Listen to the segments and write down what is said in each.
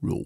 로.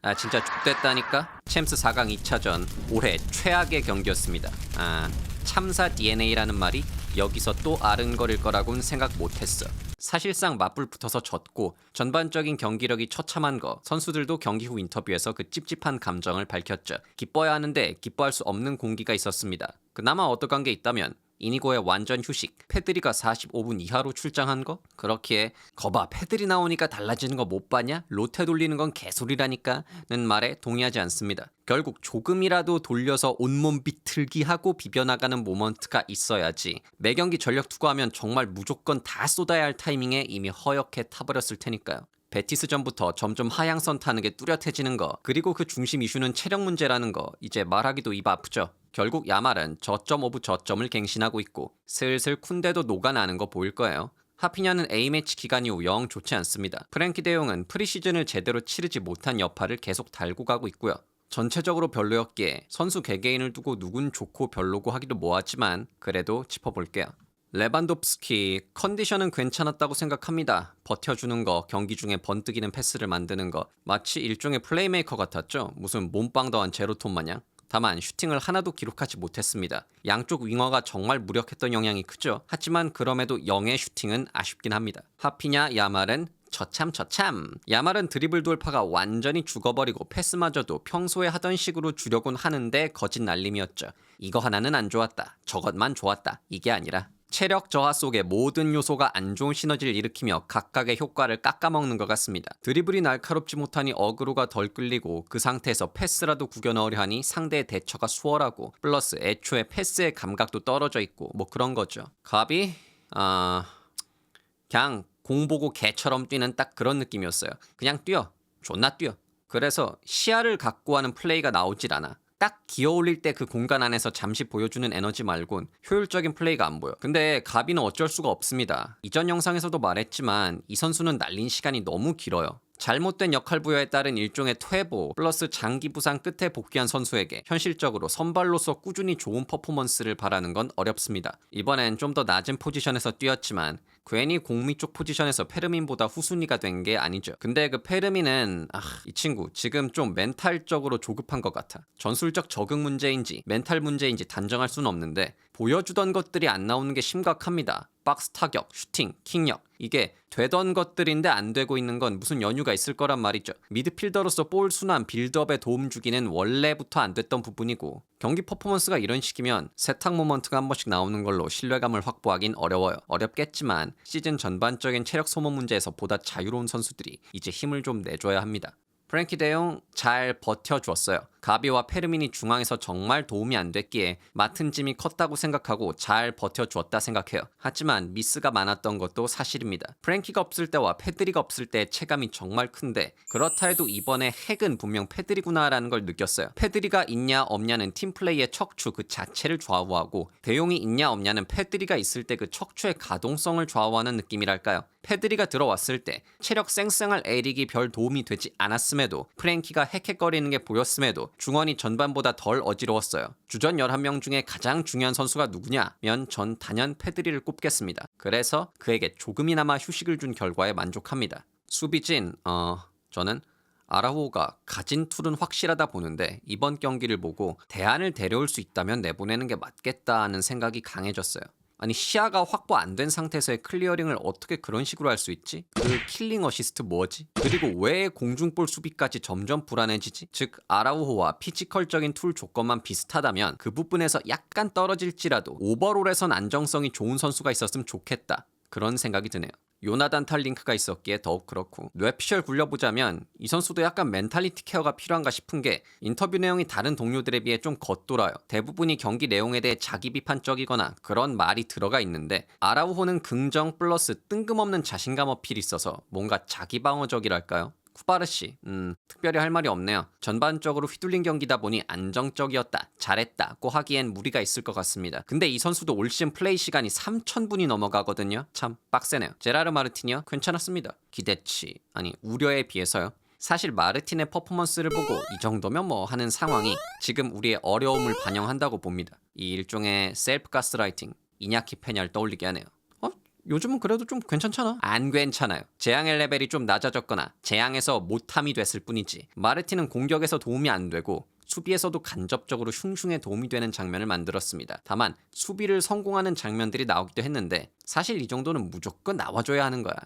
아 진짜 죽됐다니까? 챔스 4강 2차전 올해 최악의 경기였습니다. 아 참사 DNA라는 말이 여기서 또 아른거릴 거라고는 생각 못했어. 사실상 맞불 붙어서 졌고 전반적인 경기력이 처참한 거 선수들도 경기 후 인터뷰에서 그 찝찝한 감정을 밝혔죠. 기뻐야 하는데 기뻐할 수 없는 공기가 있었습니다. 그나마 어떡한 게 있다면 이니고의 완전 휴식, 패드리가 45분 이하로 출장한 거? 그렇기에 거봐 패드리 나오니까 달라지는 거 못 봤냐? 로테 돌리는 건 개소리라니까? 는 말에 동의하지 않습니다. 결국 조금이라도 돌려서 온몸 비틀기 하고 비벼나가는 모먼트가 있어야지 매 경기 전력 투구하면 정말 무조건 다 쏟아야 할 타이밍에 이미 허옇게 타버렸을 테니까요. 베티스전부터 점점 하향선 타는 게 뚜렷해지는 거 그리고 그 중심 이슈는 체력 문제라는 거 이제 말하기도 입 아프죠. 결국 야말은 저점 오브 저점을 갱신하고 있고 슬슬 쿤데도 녹아나는 거 보일 거예요. 하피냐는 A매치 기간 이후 영 좋지 않습니다. 프랭키 대용은 프리시즌을 제대로 치르지 못한 여파를 계속 달고 가고 있고요. 전체적으로 별로였기에 선수 개개인을 두고 누군 좋고 별로고 하기도 뭐하지만 그래도 짚어볼게요 레반도프스키 컨디션은 괜찮았다고 생각합니다. 버텨주는 거, 경기 중에 번뜩이는 패스를 만드는 거 마치 일종의 플레이메이커 같았죠. 무슨 몸빵 더한 제로톤 마냥. 다만 슈팅을 하나도 기록하지 못했습니다. 양쪽 윙어가 정말 무력했던 영향이 크죠. 하지만 그럼에도 영의 슈팅은 아쉽긴 합니다. 하피냐 야말은 저참 저참 야말은 드리블 돌파가 완전히 죽어버리고 패스마저도 평소에 하던 식으로 주려곤 하는데 거짓 날림이었죠. 이거 하나는 안 좋았다. 저것만 좋았다. 이게 아니라 체력 저하 속에 모든 요소가 안 좋은 시너지를 일으키며 각각의 효과를 깎아먹는 것 같습니다. 드리블이 날카롭지 못하니 어그로가 덜 끌리고 그 상태에서 패스라도 구겨 넣으려 하니 상대의 대처가 수월하고 플러스 애초에 패스의 감각도 떨어져 있고 뭐 그런 거죠. 갑이 아 그냥 공 보고 개처럼 뛰는 딱 그런 느낌이었어요. 그냥 뛰어. 존나 뛰어. 그래서 시야를 갖고 하는 플레이가 나오질 않아. 딱 기어 올릴 때 그 공간 안에서 잠시 보여주는 에너지 말곤 효율적인 플레이가 안 보여. 근데 가비는 어쩔 수가 없습니다. 이전 영상에서도 말했지만 이 선수는 날린 시간이 너무 길어요. 잘못된 역할 부여에 따른 일종의 퇴보 플러스 장기 부상 끝에 복귀한 선수에게 현실적으로 선발로서 꾸준히 좋은 퍼포먼스를 바라는 건 어렵습니다. 이번엔 좀 더 낮은 포지션에서 뛰었지만 괜히 공미 쪽 포지션에서 페르민보다 후순위가 된 게 아니죠. 근데 그 페르민은 아, 이 친구 지금 좀 멘탈적으로 조급한 것 같아. 전술적 적응 문제인지 멘탈 문제인지 단정할 수는 없는데 보여주던 것들이 안 나오는 게 심각합니다. 박스 타격, 슈팅, 킥력 이게 되던 것들인데 안 되고 있는 건 무슨 연유가 있을 거란 말이죠. 미드필더로서 볼 순환, 빌드업에 도움 주기는 원래부터 안 됐던 부분이고 경기 퍼포먼스가 이런 식이면 세탁 모먼트가 한 번씩 나오는 걸로 신뢰감을 확보하긴 어려워요. 어렵겠지만 시즌 전반적인 체력 소모 문제에서 보다 자유로운 선수들이 이제 힘을 좀 내줘야 합니다. 프랭키 대용 잘 버텨주었어요. 가비와 페르민이 중앙에서 정말 도움이 안 됐기에 맡은 짐이 컸다고 생각하고 잘 버텨주었다 생각해요. 하지만 미스가 많았던 것도 사실입니다. 프랭키가 없을 때와 페드리가 없을 때의 체감이 정말 큰데 그렇다 해도 이번에 핵은 분명 페드리구나라는 걸 느꼈어요. 페드리가 있냐 없냐는 팀플레이의 척추 그 자체를 좌우하고 대용이 있냐 없냐는 페드리가 있을 때 그 척추의 가동성을 좌우하는 느낌이랄까요. 페드리가 들어왔을 때 체력 쌩쌩할 에릭이 별 도움이 되지 않았음에도 프랭키가 헥헥거리는 게 보였음에도 중원이 전반보다 덜 어지러웠어요. 주전 11명 중에 가장 중요한 선수가 누구냐면 전 단연 페드리를 꼽겠습니다. 그래서 그에게 조금이나마 휴식을 준 결과에 만족합니다. 수비진 어 저는 아라호가 가진 툴은 확실하다 보는데 이번 경기를 보고 대안을 데려올 수 있다면 내보내는 게 맞겠다는 생각이 강해졌어요. 아니 시야가 확보 안 된 상태에서의 클리어링을 어떻게 그런 식으로 할 수 있지? 그 킬링 어시스트 뭐지? 그리고 왜 공중볼 수비까지 점점 불안해지지? 즉 아라우호와 피지컬적인 툴 조건만 비슷하다면 그 부분에서 약간 떨어질지라도 오버롤에선 안정성이 좋은 선수가 있었으면 좋겠다. 그런 생각이 드네요. 요나단 탈링크가 있었기에 더욱 그렇고 뇌피셜 굴려보자면 이 선수도 약간 멘탈리티 케어가 필요한가 싶은 게 인터뷰 내용이 다른 동료들에 비해 좀 겉돌아요. 대부분이 경기 내용에 대해 자기 비판적이거나 그런 말이 들어가 있는데 아라우호는 긍정 플러스 뜬금없는 자신감 어필이 있어서 뭔가 자기 방어적이랄까요? 쿠바르시, 음, 특별히 할 말이 없네요. 전반적으로 휘둘린 경기다 보니 안정적이었다, 잘했다고 하기엔 무리가 있을 것 같습니다. 근데 이 선수도 올 시즌 플레이 시간이 3,000분이 넘어가거든요. 참 빡세네요. 제라르 마르티니요? 괜찮았습니다. 기대치, 아니 우려에 비해서요. 사실 마르틴의 퍼포먼스를 보고 이 정도면 뭐 하는 상황이 지금 우리의 어려움을 반영한다고 봅니다. 이 일종의 셀프 가스라이팅, 이냐키 페냐를 떠올리게 하네요. 어? 요즘은 그래도 좀 괜찮잖아. 안 괜찮아요. 재앙의 레벨이 좀 낮아졌거나 재앙에서 못함이 됐을 뿐이지. 마르티는 공격에서 도움이 안 되고 수비에서도 간접적으로 슝슝에 도움이 되는 장면을 만들었습니다. 다만 수비를 성공하는 장면들이 나오기도 했는데 사실 이 정도는 무조건 나와줘야 하는 거야.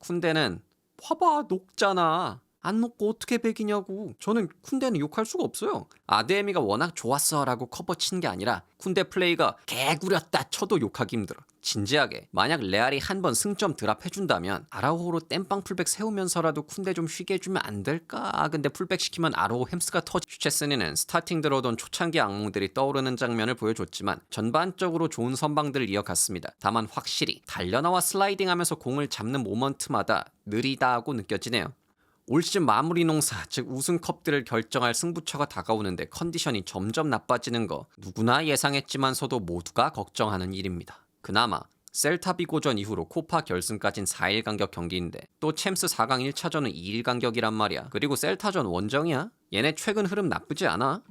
쿤데는 봐봐 녹잖아. 안 녹고 어떻게 백이냐고. 저는 쿤데는 욕할 수가 없어요. 아데미가 워낙 좋았어 라고 커버 치는 게 아니라 쿤데 플레이가 개구렸다 쳐도 욕하기 힘들어. 진지하게 만약 레알이 한 번 승점 드랍 해준다면 아라오호로 땜빵 풀백 세우면서라도 쿤데 좀 쉬게 해주면 안 될까? 아, 근데 풀백 시키면 아라오 햄스가 터지. 슈체스니는 스타팅 들어오던 초창기 악몽들이 떠오르는 장면을 보여줬지만 전반적으로 좋은 선방들을 이어갔습니다. 다만 확실히 달려나와 슬라이딩하면서 공을 잡는 모먼트마다 느리다고 느껴지네요. 올 시즌 마무리 농사, 즉 우승컵들을 결정할 승부처가 다가오는데 컨디션이 점점 나빠지는 거 누구나 예상했지만서도 모두가 걱정하는 일입니다. 그나마 셀타비고전 이후로 코파 결승까진 4일 간격 경기인데 또 챔스 4강 1차전은 2일 간격이란 말이야. 그리고 셀타전 원정이야? 얘네 최근 흐름 나쁘지 않아?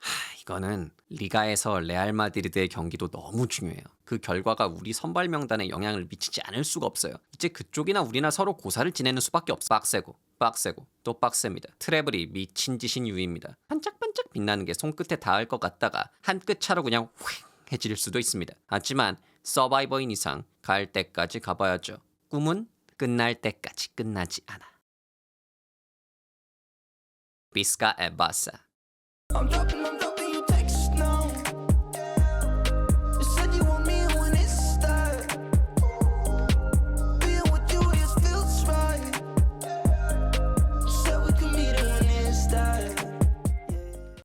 하, 이거는 리가에서 레알 마드리드의 경기도 너무 중요해요. 그 결과가 우리 선발 명단에 영향을 미치지 않을 수가 없어요. 이제 그쪽이나 우리나 서로 고사를 지내는 수밖에 없어. 빡세고, 빡세고, 또 빡셉니다. 트래블이 미친 짓인 유입니다. 반짝반짝 빛나는 게 손끝에 닿을 것 같다가 한 끗 차로 그냥 휙 해질 수도 있습니다. 하지만 서바이버인 이상 갈 때까지 가봐야죠. 꿈은 끝날 때까지 끝나지 않아. 비스카 에바사